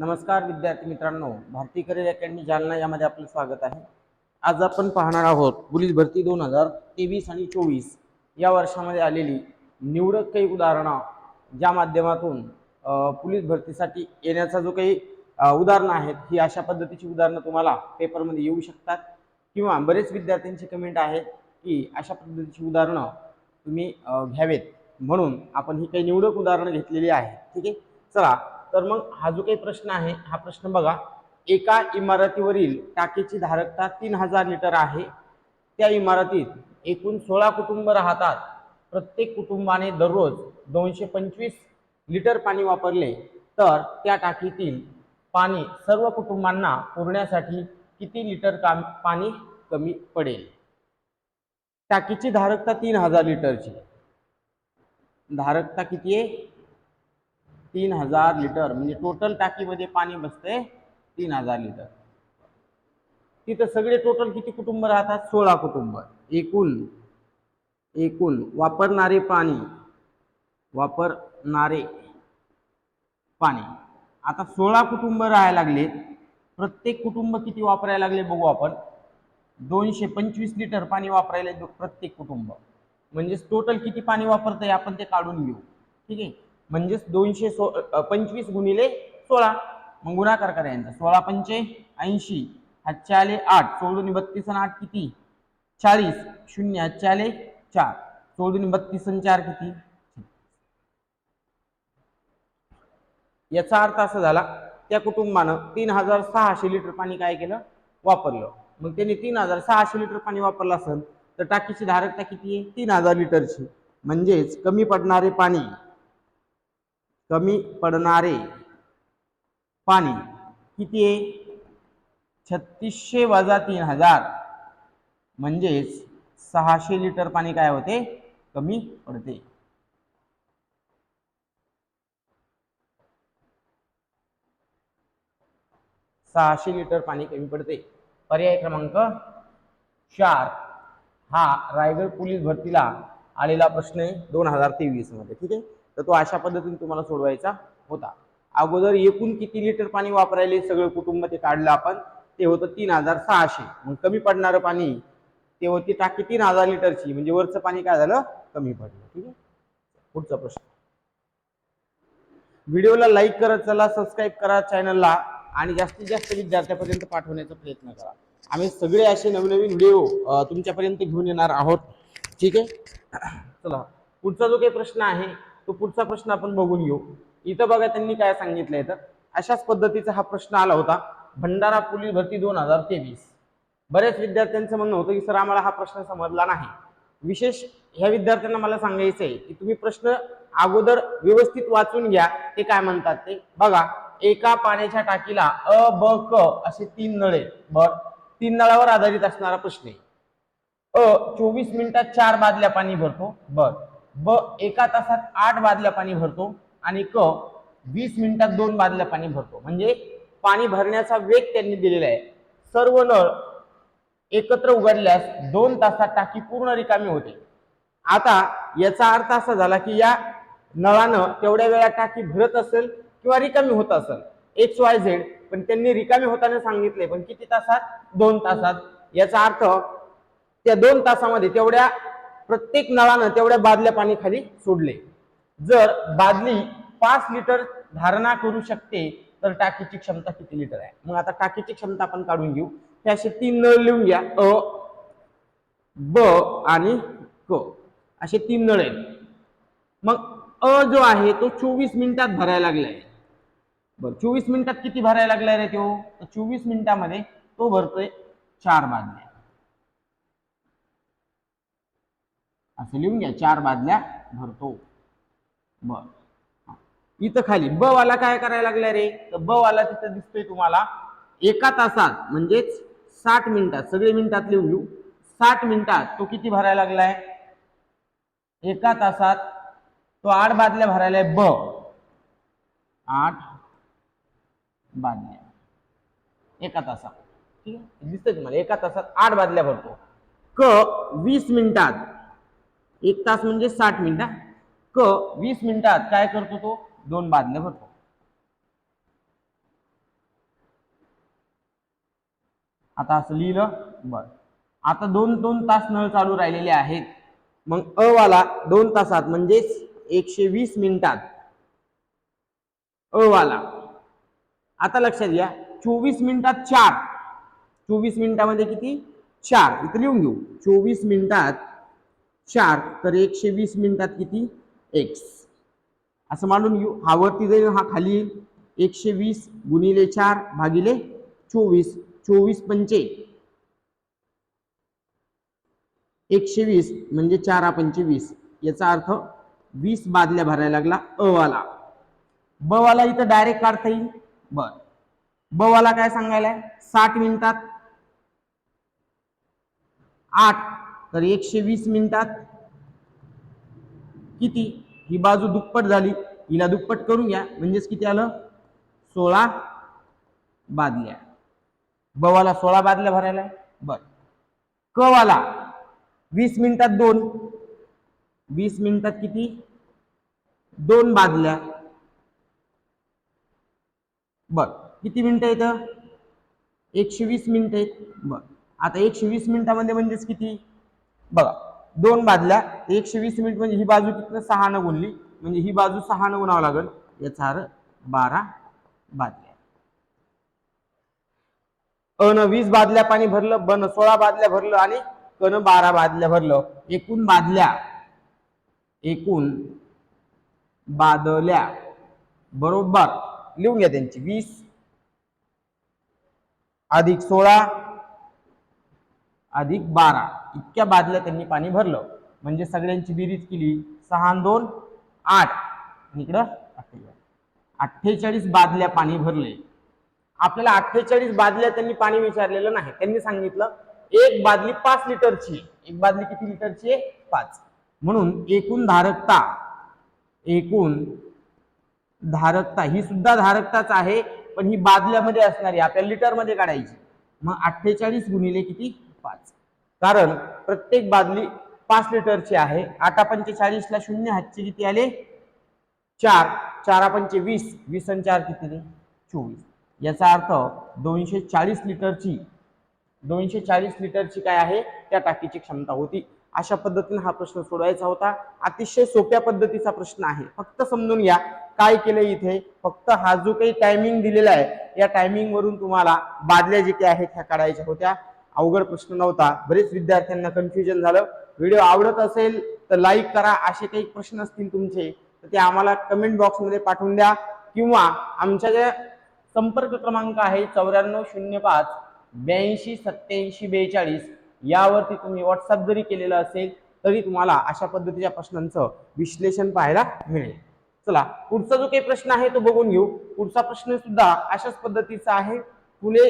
नमस्कार विद्यार्थी मित्रांनो भारती करिअर अकॅडमी जालना यामध्ये आपलं स्वागत आहे. आज आपण पाहणार आहोत पोलीस भरती दोन हजार तेवीस आणि चोवीस या वर्षामध्ये आलेली निवडक काही उदाहरणं ज्या माध्यमातून पोलीस भरतीसाठी येण्याचा जो काही उदाहरणं आहेत ही अशा पद्धतीची उदाहरणं तुम्हाला पेपरमध्ये येऊ शकतात. किंवा बरेच विद्यार्थ्यांची कमेंट आहे की अशा पद्धतीची उदाहरणं तुम्ही घ्यावेत. म्हणून आपण ही काही निवडक उदाहरणं घेतलेली आहेत ठीक आहे? चला तर मग हा जो काही प्रश्न आहे हा प्रश्न बघा. एका इमारतीवरील टाकीची धारकता तीन हजार लिटर आहे. त्या इमारतीत एकूण सोळा कुटुंब राहतात. प्रत्येक कुटुंबाने दररोज दोनशे पंचवीस लिटर पाणी वापरले. तर त्या टाकीतील पाणी सर्व कुटुंबांना पुरण्यासाठी किती लिटर काम पाणी कमी पडेल? टाकीची धारकता तीन हजार लिटरची. धारकता किती आहे? तीन हजार लिटर म्हणजे टोटल टाकीमध्ये पाणी बसते तीन हजार लिटर. तिथं सगळे टोटल किती कुटुंब राहतात? सोळा कुटुंब. एकूण एकूण वापरणारे पाणी वापरणारे पाणी. आता सोळा कुटुंब राहायला लागलेत प्रत्येक कुटुंब किती वापरायला लागले बघू आपण. दोनशे पंचवीस लिटर पाणी वापरायला प्रत्येक कुटुंब. म्हणजेच टोटल किती पाणी वापरतंय आपण ते काढून घेऊ. ठीक आहे? म्हणजेच दोनशे सो पंचवीस गुणिले सोळा. मग गुणाकार करायचा सोळा पंचे ऐंशी हातचे आले आठ. सोळून बत्तीस आणि आठ किती? चाळीस. शून्य हातचे आले चार. सोळून बत्तीस आणि चार किती? याचा अर्थ असा झाला त्या कुटुंबानं तीन हजार सहाशे लिटर पाणी काय केलं? वापरलं. मग त्यांनी तीन हजार सहाशे लिटर पाणी वापरलं असेल तर टाकीची धारकता किती आहे? तीन हजार लिटरची. म्हणजेच कमी पडणारे पाणी. कमी पडणारे पाणी किती आहे? छत्तीसशे वजा तीन हजार. म्हणजेच सहाशे लिटर पाणी काय होते? कमी पडते. सहाशे लिटर पाणी कमी पडते. पर्याय क्रमांक चार. हा रायगड पोलीस भरतीला आलेला प्रश्न आहे दोन हजार तेवीसमध्ये ठीक आहे? तर तो अशा पद्धतीने तुम्हाला सोडवायचा होता. अगोदर एकूण किती लिटर पाणी वापरायले सगळं कुटुंब ते काढलं आपण ते होतं तीन हजार सहाशे. मग कमी पडणारं पाणी ते होती टाकी तीन हजार लिटरची. म्हणजे वरचं पाणी काय झालं? कमी पडलं. ठीक आहे? पुढचा प्रश्न. व्हिडिओला लाईक करत चला सबस्क्राईब करा चॅनलला आणि जास्तीत जास्त विद्यार्थ्यापर्यंत पाठवण्याचा प्रयत्न करा. आम्ही सगळे असे नवनवीन व्हिडिओ तुमच्यापर्यंत घेऊन येणार आहोत. ठीक आहे? चला. पुढचा जो काही प्रश्न आहे तो पुढचा प्रश्न आपण बघून घेऊ. इथं बघा त्यांनी काय सांगितलंय तर अशाच पद्धतीचा हा प्रश्न आला होता भंडारा पोलीस भरती दोन हजार तेवीस. बऱ्याच विद्यार्थ्यांचं म्हणणं होतं की सर आम्हाला हा प्रश्न समजला नाही. विशेष ह्या विद्यार्थ्यांना मला सांगायचं आहे की तुम्ही प्रश्न अगोदर व्यवस्थित वाचून घ्या. ते काय म्हणतात ते बघा एका पाण्याच्या टाकीला अ ब क असे तीन नळे. बर तीन नळावर आधारित असणारा प्रश्न आहे. अ चोवीस मिनिटात चार बादल्या पाणी भरतो. बर ब एका तासात आठ बादल्या पाणी भरतो आणि क वीस मिनिटात दोन बादल्या पाणी भरतो. म्हणजे पाणी भरण्याचा वेग त्यांनी दिलेला आहे. सर्व नळ एकत्र उघडल्यास दोन तासात टाकी पूर्ण रिकामी होते. आता याचा अर्थ असा झाला की या नळानं तेवढ्या वेळा टाकी भरत असेल किंवा रिकामी होत असेल. एक्स वाय झेड पण त्यांनी रिकामी होताना सांगितले पण किती तासात? दोन तासात. याचा अर्थ त्या दोन तासामध्ये तेवढ्या प्रत्येक नळानं तेवढ्या बादल्या पाणी खाली सोडले. जर बादली पाच लिटर धारणा करू शकते तर टाकीची क्षमता किती लिटर आहे? मग आता टाकीची क्षमता आपण काढून घेऊ. हे असे तीन नळ लिहून घ्या. अ ब आणि क. असे तीन नळ. आहेत मग अ जो आहे तो चोवीस मिनिटात भरायला लागलाय. बरं चोवीस मिनिटात किती भरायला लागलाय रे तो? चोवीस मिनिटामध्ये तो भरतोय चार बादल्या. असं लिहून घ्या चार बादल्या भरतो. बर. इथं खाली ब वाला काय करायला लागला रे? तर ब वाला तिथं दिसतोय तुम्हाला. एका तासात म्हणजेच साठ मिनिटात सगळे मिनिटात लिहून घेऊ. साठ मिनिटात तो किती भरायला लागलाय? एका तासात तो आठ बादल्या भरायलाय ब. आठ बादल्या. एका तासात. ठीक आहे? दिसतंय तुम्हाला एका तासात आठ बादल्या भरतो. क वीस मिनिटात एक तास म्हणजे साठ मिनिट. क वीस मिनिटात काय करतो तो? दोन बादल्या भरतो. आता असं लिहिलं बर. आता दोन दोन तास नळ चालू राहिलेले आहेत. मग अवाला दोन तासात म्हणजेच एकशे वीस मिनिटात. अवाला आता लक्षात घ्या चोवीस मिनिटात चार. चोवीस मिनिटामध्ये किती? चार. इथं लिहून घेऊ. चोवीस मिनिटात चार तर एकशे वीस मिनिटात किती? एक्स. असं मांडून घेऊ हा वरती जाईल हा खाली येईल. एकशे वीस गुणिले चार भागिले चोवीस. चोवीस पंचे. एकशे वीस म्हणजे चार पंचे वीस. याचा अर्थ वीस बादल्या भरायला लागला अवाला. बवाला इथं डायरेक्ट काढता येईल? बर. बवाला काय सांगायला साठ मिनिटात. आठ. तर एकशे वीस मिनिटात किती? ही बाजू दुप्पट झाली. हिला दुप्पट करून घ्या म्हणजेच किती आलं? सोळा बादल्या. बवाला सोळा बादल्या भरायला बर. कवाला वीस मिनिटात दोन. वीस मिनिटात किती? दोन बादल्या. बर. किती मिनिटं येतं एकशे वीस मिनिटं आहेत. बर. आता एकशे वीस मिनिटामध्ये म्हणजेच किती? बघा दोन बादल्या एकशे वीस मिनिट म्हणजे ही बाजू तिथनं सहा न गुणली. म्हणजे ही बाजू सहा न गुणावं लागेल. याचा अर्थ बारा बादल्या. अन वीस बादल्या पाणी भरलं बन सोळा बादल्या भरलं आणि कन बारा बादल्या भरलं. एकूण बादल्या एकूण बादल्या बरोबर. लिहून घ्या त्यांची. वीस अधिक सोळा अधिक बारा. इतक्या बादल्या त्यांनी पाणी भरलं. म्हणजे सगळ्यांची बेरीज केली. सहा दोन आठ. इकडं अठ्ठेचाळीस. अठ्ठेचाळीस बादल्या पाणी भरले. आपल्याला अठ्ठेचाळीस बादल्या त्यांनी पाणी विचारलेलं नाही. त्यांनी सांगितलं एक बादली पाच लिटरची एक बादली किती लिटरची आहे? पाच. म्हणून एकूण धारकता एकूण धारकता ही सुद्धा धारकताच आहे पण ही बादल्यामध्ये असणारी आपल्याला लिटरमध्ये काढायची. मग अठ्ठेचाळीस गुणिले किती? पाच. कारण प्रत्येक बादली पाच लिटरची आहे. आठा पंचेचाळीसला शून्य हातचे किती आले? चार. चारा पंचे वीस. वीस आणि चार किती चोवीस. याचा अर्थ दोनशे चाळीस लिटरची दोनशे चाळीस लिटरची काय आहे? त्या टाकीची क्षमता होती. अशा पद्धतीने हा प्रश्न सोडवायचा होता. अतिशय सोप्या पद्धतीचा प्रश्न आहे. फक्त समजून घ्या काय केलं इथे. फक्त हा जो काही टायमिंग दिलेला आहे या टायमिंग वरून तुम्हाला बादल्या जे काही आहेत ह्या काढायच्या होत्या. अवघड प्रश्न नव्हता. बरेच विद्यार्थ्यांना कन्फ्युजन झालं. व्हिडिओ आवडत असेल तर लाईक करा असे काही प्रश्न असतील तुमचे तर ते आम्हाला कमेंट बॉक्समध्ये पाठवून द्या. किंवा आमच्या ज्या संपर्क क्रमांक आहे चौऱ्याण्णव शून्य पाच ब्याऐंशी सत्त्याऐंशी बेचाळीस यावरती तुम्ही व्हॉट्सअप जरी केलेलं असेल तरी तुम्हाला अशा पद्धतीच्या प्रश्नांचं विश्लेषण पाहायला मिळेल. चला पुढचा जो काही प्रश्न आहे तो बघून घेऊ. पुढचा प्रश्न सुद्धा अशाच पद्धतीचा आहे. पुणे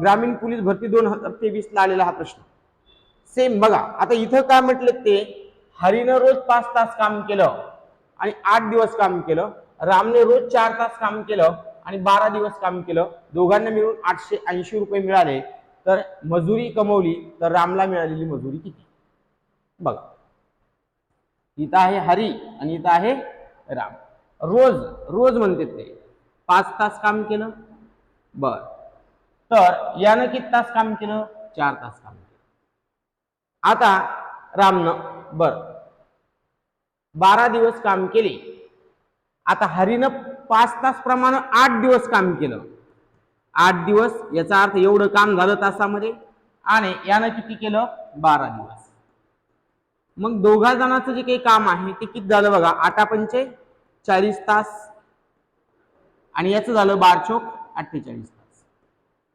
ग्रामीण पोलीस भरती दोन हजार तेवीसला आलेला हा प्रश्न. सेम बघा आता इथं काय म्हटलं ते? हरीनं रोज पाच तास काम केलं आणि आठ दिवस काम केलं. रामने रोज चार तास काम केलं आणि बारा दिवस काम केलं. दोघांना मिळून आठशे ऐंशी रुपये मिळाले. तर मजुरी कमवली तर रामला मिळालेली मजुरी किती? बघा. इथं आहे हरी आणि इथं आहे राम. रोज रोज म्हणते ते. पाच तास काम केलं. बर. तर यानं किती तास काम केलं? चार तास काम केलं. आता रामनं बर. बारा दिवस काम केले. आता हरीनं पाच तास प्रमाणे आठ दिवस काम केलं. आठ दिवस याचा अर्थ एवढं काम झालं तासामध्ये. आणि यानं किती केलं? बारा दिवस. मग दोघा जणांचं जे काही काम आहे ते किती झालं बघा? आठा पंचे चाळीस तास. आणि याचं झालं बारचोक अठ्ठेचाळीस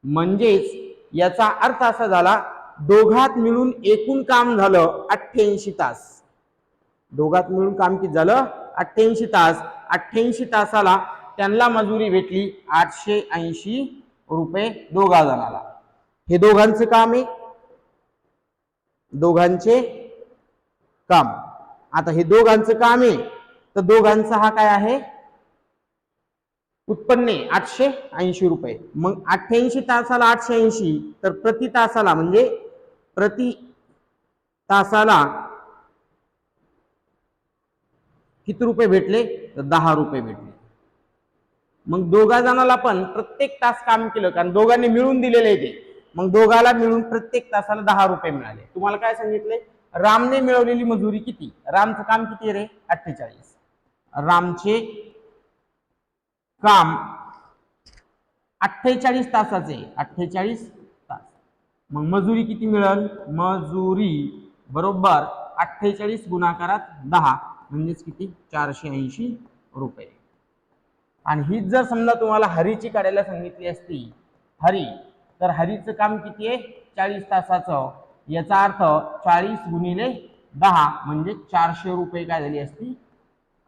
म्हणजेच याचा अर्थ असा झाला दोघात मिळून एकूण काम झालं अठ्ठ्याऐंशी तास. दोघात मिळून काम किती झालं? अठ्ठ्याऐंशी तास. अठ्ठ्याऐंशी तासाला त्यांना मजुरी भेटली आठशे ऐंशी रुपये दोघा जणाला हे दोघांचं काम आहे. दोघांचे काम. आता हे दोघांचं काम आहे. तर दोघांचा हा काय आहे? उत्पन्न आहे आठशे ऐंशी रुपये. मग अठ्ठ्याऐंशी तासाला आठशे ऐंशी तर प्रति तासाला म्हणजे प्रति तासाला किती रुपये भेटले? तर दहा रुपये भेटले. मग दोघा जणाला पण प्रत्येक तास काम केलं कारण दोघांनी मिळून दिलेले आहे ते. मग दोघाला मिळून प्रत्येक तासाला दहा रुपये मिळाले. तुम्हाला काय सांगितले रामने मिळवलेली मजुरी किती? रामचं काम किती रे? अठ्ठेचाळीस. रामचे काम अठ्ठेचाळीस तासाचे अठ्ठेचाळीस तास. मग मजुरी किती मिळेल? मजुरी बरोबर अठ्ठेचाळीस गुणाकारात दहा म्हणजेच किती? चारशे ऐंशी रुपये. आणि हीच जर समजा तुम्हाला हरीची काढायला सांगितली असती हरी तर हरीचं काम किती आहे? चाळीस तासाचं. याचा अर्थ चाळीस गुणिले दहा म्हणजे चारशे रुपये काय झाली असती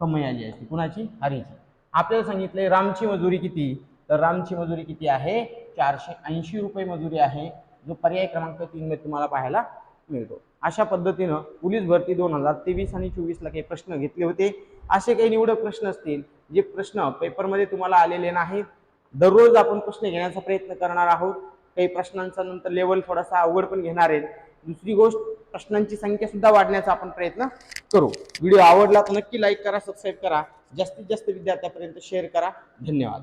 कमाई आली असती. कुणाची? हरीची. आपल्याला सांगितलंय रामची मजुरी किती? तर रामची मजुरी किती आहे? चारशे ऐंशी रुपये मजुरी आहे. जो पर्याय क्रमांक तीन मध्ये तुम्हाला पाहायला मिळतो. अशा पद्धतीनं पोलीस भरती दोन हजार तेवीस आणि चोवीसला काही प्रश्न घेतले होते. असे काही निवडक प्रश्न असतील जे प्रश्न पेपरमध्ये तुम्हाला आलेले नाहीत दररोज आपण प्रश्न घेण्याचा प्रयत्न करणार आहोत. काही प्रश्नांचा नंतर लेवल थोडासा अवघड पण घेणार आहे. दुसरी गोष्ट प्रश्नांची संख्या सुद्धा वाढण्याचा आपण प्रयत्न करू. व्हिडिओ आवडला तर नक्की लाईक करा सबस्क्राईब करा. जास्तीत जास्त विद्यार्थ्यापर्यंत शेअर करा. धन्यवाद.